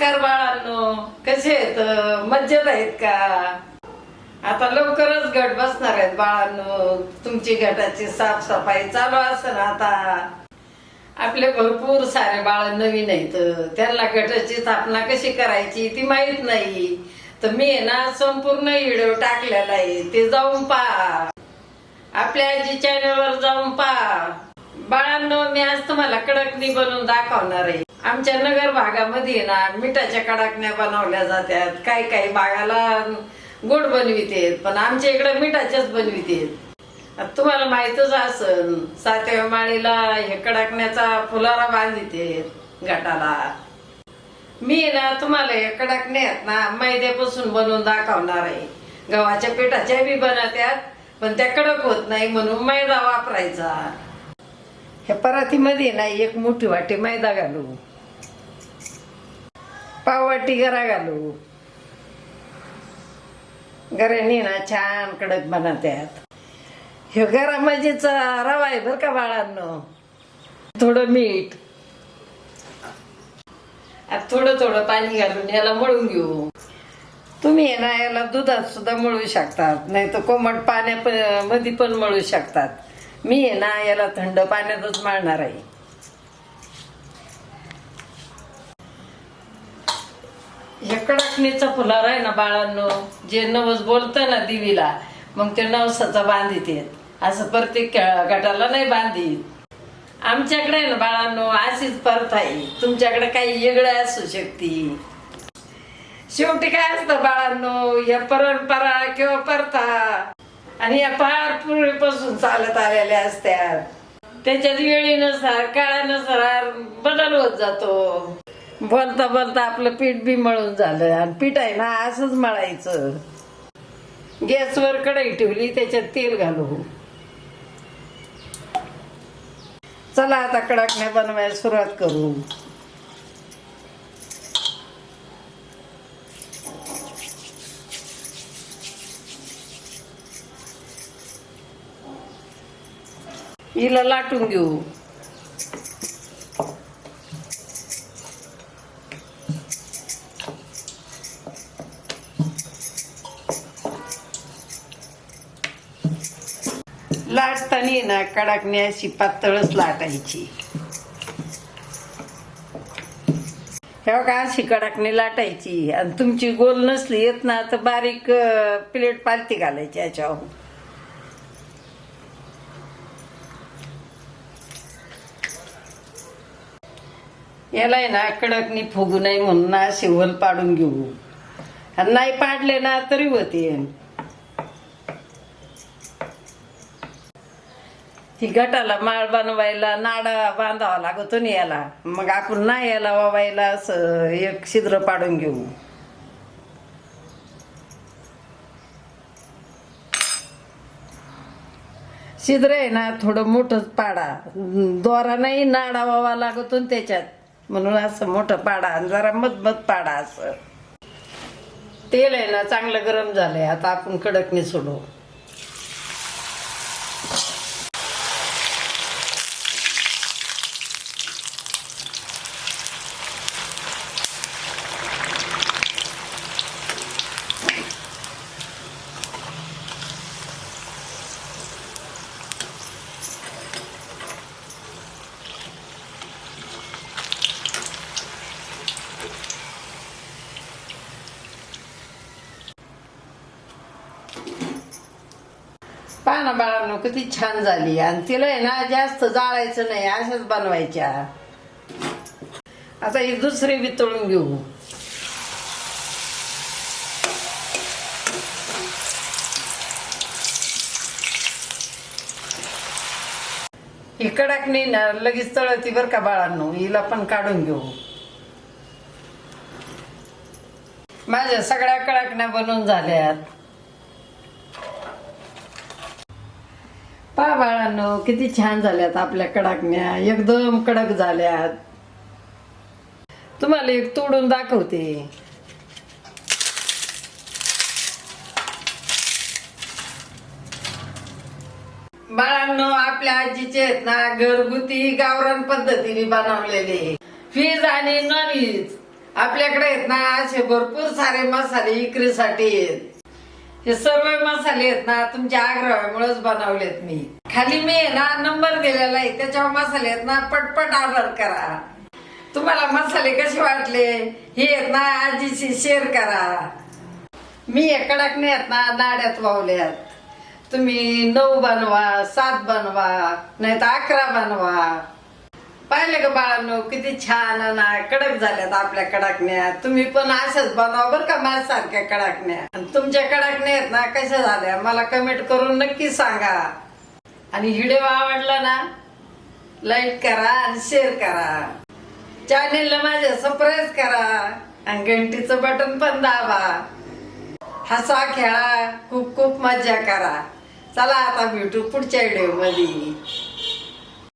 नमस्कार बाळांनो कसे आहेत? मज्जेत आहेत का? आता लवकरच गट बसणार आहेत बाळांनो. तुमची गटाची साफसफाई चालू असेल आता. आपले भरपूर सारे बाळ नवीन आहेत. त्यांना गटाची स्थापना कशी करायची ती माहीत नाही. तर मी ना संपूर्ण व्हिडिओ टाकलेला आहे. ते जाऊन पहा. आपल्या आजी चॅनलवर जाऊन पहा. बाळांनो मी आज तुम्हाला कडकणी बनवून दाखवणार आहे. आमच्या नगर भागामध्ये ना मिठाच्या कडकण्या बनवल्या जातात. काही काही भागाला गोड बनवितेत पण आमच्या इकडे मिठाच्याच बनवितेत तुम्हाला माहितच असन सातव्या माळीला हे कडकण्याचा फुलारा बांधिते गटाला. मी ना तुम्हाला हे कडकण्यात ना मैद्यापासून बनवून दाखवणार आहे. गव्हाच्या पिठाच्या बी बनवत्यात पण त्या कडक होत नाही म्हणून मैदा वापरायचा. ह्या परातीमध्ये ना एक मोठी वाटी मैदा घालू. पाव वाटी गरा घालू. गऱ्याने ना छान कडक बनवत्यात हे गरा मजेचा रवा आहे बरं का बाळांनो. थोडं मीठ. आता थोडं थोडं पाणी घालून याला मळून घेऊ. तुम्ही आहे ना याला दुधात सुद्धा मळू शकतात. नाही तर कोमट पाण्या मध्ये पण मळू शकतात. मी आहे ना याला थंड पाण्यातच माळणार आहे. हे कडकणीचा फुलार आहे ना बाळांनो जे नवस बोलतं ना दिवीला मग ते नवसाचा बांधित येत असं प्रत्येक गटाला नाही बांधित आमच्याकडे ना बाळांनो अशीच परत आहे. तुमच्याकडे काही वेगळं असू शकते. शेवटी काय असतं बाळांनो या परंपरा किंवा परता आणि या फार पूर्वीपासून चालत आलेल्या असतात त्याच्यात वेळेनुसार काळानुसार बदल होत जातो. बोलता बोलता आपलं पीठ बी मळून झालं आणि पीठ आहे ना असंच मळायचं. गॅसवर कढई ठेवली त्याच्यात तेल घालू चला आता कडकण्या बनवायला सुरुवात करू. हिला लाटून घेऊ. लाटताना ना कडाकणी अशी पातळच लाटायची. हे का अशी कडाकणी लाटायची. आणि तुमची गोल नसली येत ना तर बारीक प्लेट पालती घालायची याच्यावर. याला आहे ना कडकनी फुगू नये म्हणून ना शिवल पाडून घेऊ. आणि नाही पाडले ना तरी होते ही गटाला माळ बनवायला नाडा बांधावा लागतो ना याला. मग आपण नाही याला वावायला असं एक छिद्र पाडून घेऊ. छिद्र आहे ना थोडं मोठंच पाडा. दोरा नाही नाडा वावा लागतो ना त्याच्यात. म्हणून असं मोठं पाडा आणि जरा मधमत पाडा असं. तेल आहे ना चांगलं गरम झालंय. आता आपण कडकने सोडू. पाना बाळांनो किती छान झाली. आणि तिला आहे ना जास्त जाळायचं नाही अशाच बनवायच्या. आता ही दुसरी बी तळून घेऊ. ही कडाकणी ना लगेच तळती बर का बाळांनो. हिला पण काढून घेऊ. माझ्या सगळ्या कडाकण्या बनवून झाल्यात. पा बाळांनो किती छान झाल्यात आपल्या कडाकण्या एकदम कडक झाल्यात. तुम्हाला एक तोडून दाखवते. बाळांनो आपल्या आजीचे आहेत ना घरगुती गावरान पद्धतीने बनवलेले. व्हेज आणि नॉन व्हेज आपल्याकडे आहेत ना असे भरपूर सारे मसाले विक्रीसाठी आहेत. हे सर्व मसाले आहेत ना तुमच्या आग्रहामुळेच बनवलेत मी. खाली मी आहे ना नंबर दिलेला आहे त्याच्यावर मसाले आहेत ना पटपट ऑर्डर करा. तुम्हाला मसाले कसे वाटले हे आहेत ना आजीशी शेअर करा. मी हे कडकने आहेत ना नाड्यात वावल्यात तुम्ही नऊ बनवा सात बनवा नाही तर अकरा बनवा. पाहिले का बाळांनो किती छान ना? कडक झाल्यात आपल्या कडाकण्या. तुम्ही पण असंच बनवा बरं का माझ्यासारख्या कडाकण्या. आणि तुमच्या कडाकण्या आहेत ना कशा झाल्या? मला कमेंट करून नक्की सांगा. आणि व्हिडिओ आवडला ना लाईक करा आणि शेअर करा. चॅनेलला माझ्या सबस्क्राईब करा आणि घंटीचं बटन पण दाबा. हसा खेळा खूप खूप मजा करा. चला आता भेटू पुढच्या व्हिडिओमध्ये